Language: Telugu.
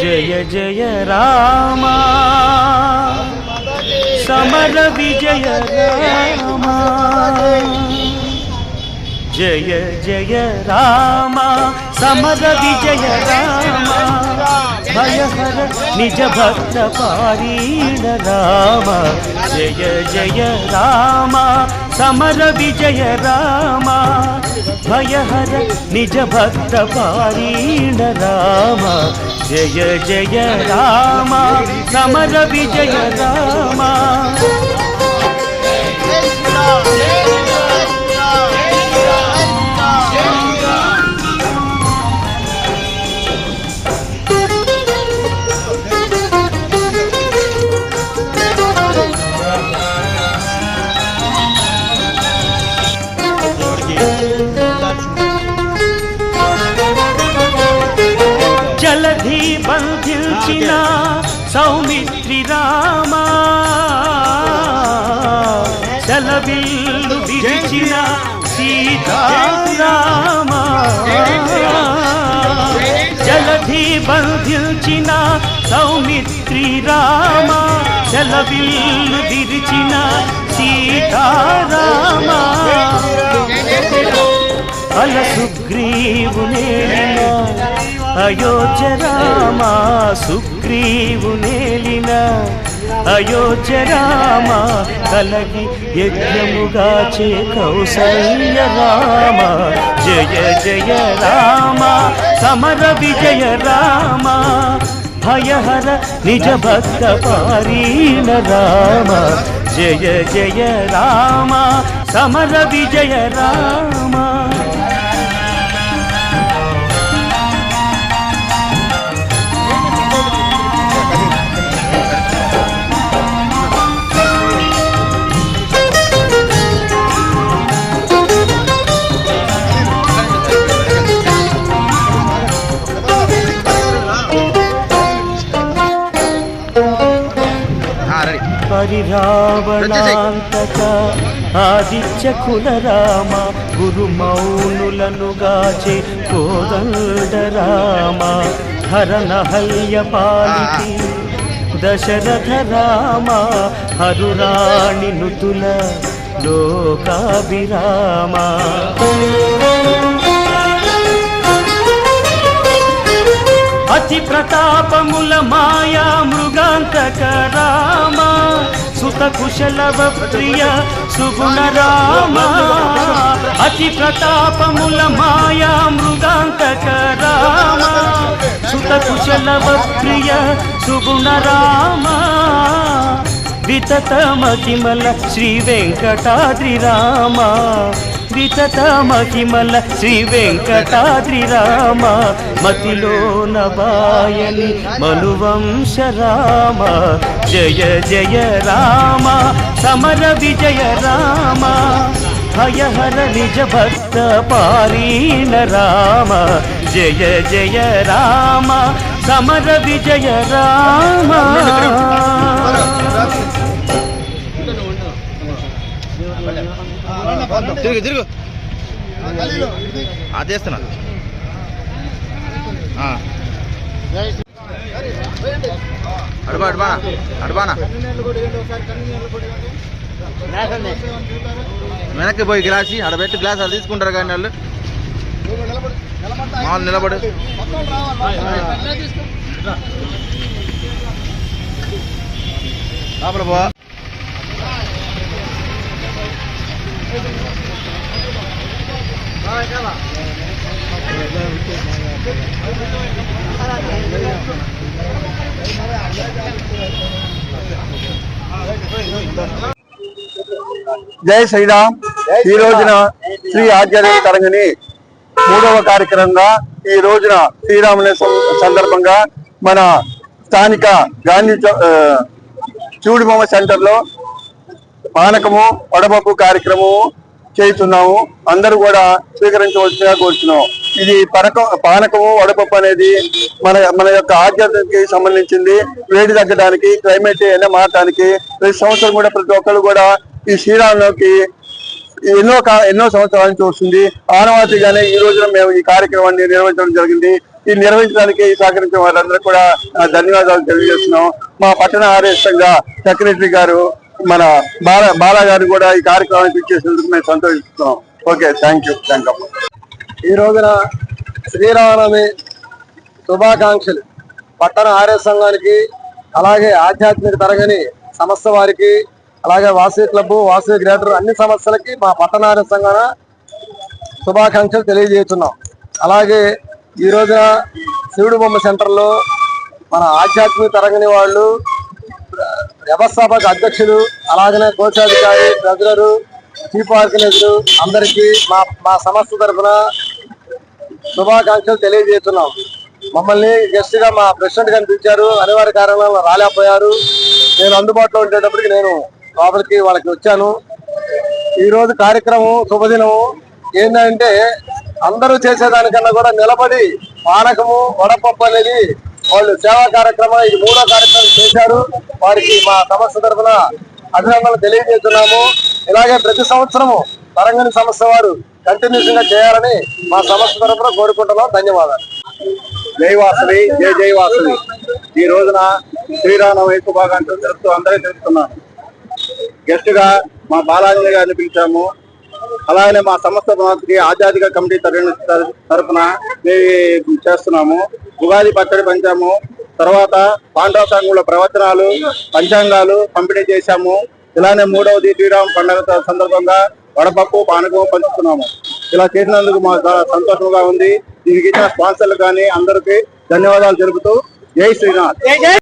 జయ జయ రామ సమర విజయ రామ జయ జయ రామ సమర విజయ రామ భయహర నిజ భక్త పారీణ రామ జయ జయ రామ సమర విజయ రామ భయహర నిజ భక్త పారీణ రామ. జయ జయ రామ సమర విజయ రామ. సౌమిత్రి రామ. జలవిల్లు విరిచిన సీతారామ. జలధి బంధించిన సౌమిత్రి రామ. జలవిల్లు విరిచిన సీతారామ. అల సుగ్రీవునేలిన అయోధ్య రామ సుగ్రీవునేలిన అయోధ్య రామ కలగి యజ్ఞముగా చే కౌసల్య రామ జయ జయ రామ సమర విజయ రామ భయహర నిజ భక్త పారీణ రామ జయ జయ రామ సమర విజయ రామ. పరిరావణాంతక ఆదిత్య కులరామ గురు మౌనులను గాచే కోదండ రామ హరణ హల్య పాలికి దశరథ రామ హరురాణి నుతుల లోకాభిరామ అతి ప్రతాపముల మాయా మృగాంతక రామ సుత కుశలవ ప్రియ సుగుణ రామ. అతి ప్రతాపముల మాయా మృగాంతక రామ సుత కుశలవ ప్రియ సుగుణ రామ. వితత మహిమల శ్రీ వెంకటాద్రి రామ. వితత మహిమల శ్రీ వెంకటాద్రి రామ మతిలో నవాయని మనువంశ రామ జయ జయ రామ సమర విజయ రామ భయహర నిజ భక్త పారీణ రామ జయ జయ రామ సమర విజయ రామ తిరుగు తిరుగు. అదేస్తున్నా అడుబా అడుబా అడుబానా వెనక్కి పోయి గ్లాస్ ఆడ పెట్టి గ్లాస్ అది తీసుకుంటారు కానీ వాళ్ళు. మామూలు నిలబడు. లోపల పో. జై శ్రీరామ్. ఈ రోజున శ్రీ ఆచార్య తరంగిణి మూడవ కార్యక్రమంగా ఈ రోజున శ్రీరాముని సం- సందర్భంగా మన స్థానిక గాంధీ చూడుబొమ్మ సెంటర్లో పానకము వడపప్పు కార్యక్రమము చేస్తున్నాము అందరూ కూడా స్వీకరించవలసిందిగా కోరుతున్నాము ఇది పనక పానకము వడపప్పు అనేది మన మన యొక్క ఆధ్యాత్మికి సంబంధించింది. వేడి తగ్గడానికి క్లైమేట్ ఎండ మారటానికి ప్రతి సంవత్సరం కూడా ప్రతి ఒక్కరు కూడా ఈ శ్రీరాములోకి ఎన్నో కా- ఎన్నో సంవత్సరాల నుంచి వస్తుంది. ఆనవాతిగానే ఈ రోజున మేము ఈ కార్యక్రమాన్ని నిర్వహించడం జరిగింది. ఈ నిర్వహించడానికి సహకరించిన వారందరూ కూడా ధన్యవాదాలు తెలియజేస్తున్నాం మా పట్టణ ఆర్ఎస్ సంఘ సెక్రటరీ గారు మన బాల బాలా గారు కూడా ఈ కార్యక్రమానికి ఇచ్చేసినందుకు మేము సంతోషిస్తున్నాం. Okay thank you thank you ఈ రోజున శ్రీరామనవమి శుభాకాంక్షలు. పట్టణ ఆర్య సంఘానికి అలాగే ఆధ్యాత్మిక తరగని సంస్థ వారికి అలాగే వాసవి క్లబ్ వాసవి గ్రేటర్ అన్ని సంస్థలకి మా పట్టణ ఆర్య సంఘాన శుభాకాంక్షలు తెలియజేస్తున్నాం. అలాగే ఈ రోజున శివుడు బొమ్మ సెంటర్లో మన ఆధ్యాత్మిక తరగని వాళ్ళు వ్యవస్థాపక అధ్యక్షులు అలాగనే కోశాధికారి ట్రెజరరు చీఫ్ ఆర్గనైజరు అందరికీ మా మా సంస్థ తరఫున శుభాకాంక్షలు తెలియజేస్తున్నాం. మమ్మల్ని గెస్ట్గా మా ప్రెసిడెంట్ గారిని పిలిచారు అనివార్య కారణాలు రాలేకపోయారు. నేను అందుబాటులో ఉండేటప్పటికి నేను లోపలికి వాళ్ళకి వచ్చాను. ఈరోజు కార్యక్రమం శుభదినము ఏంటంటే అందరూ చేసేదానికన్నా కూడా నిలబడి పానకము వడపప్పు అనేది వాళ్ళు సేవా కార్యక్రమం ఇది మూడో కార్యక్రమం చేశారు. వారికి మా సంస్థ తరఫున అభినందనలు తెలియజేస్తున్నాము. ఇలాగే ప్రతి సంవత్సరము తరంగని సంస్థ వారు కంటిన్యూస్గా చేయాలని మా సంస్థ తరఫున కోరుకుంటున్నాం. ధన్యవాదాలు. జై జై జై ఈ రోజున శ్రీరామనవమి శుభాకాంక్షలు తెలుపుతూ అందరికీ తెలుపుతున్నాను గెస్ట్గా మా బాలాజీ గారిని పిలిచాము. అలాగే మా సంస్థ ఆధ్యాత్మిక కమిటీ తరఫున తరఫున మేము చేస్తున్నాము. ఉగాది పచ్చడి పంచాము. తర్వాత పాండవ సంఘంలో ప్రవచనాలు పంచాంగాలు పంపిణీ చేశాము. ఇలానే మూడవది శ్రీరామ పండుగ సందర్భంగా వడపప్పు పానకం పంచుతున్నాము ఇలా చేసినందుకు మాకు చాలా సంతోషంగా ఉంది. దీనికి ఇచ్చిన స్పాన్సర్లు కానీ అందరికీ ధన్యవాదాలు తెలుపుతూ జై శ్రీనాథ్.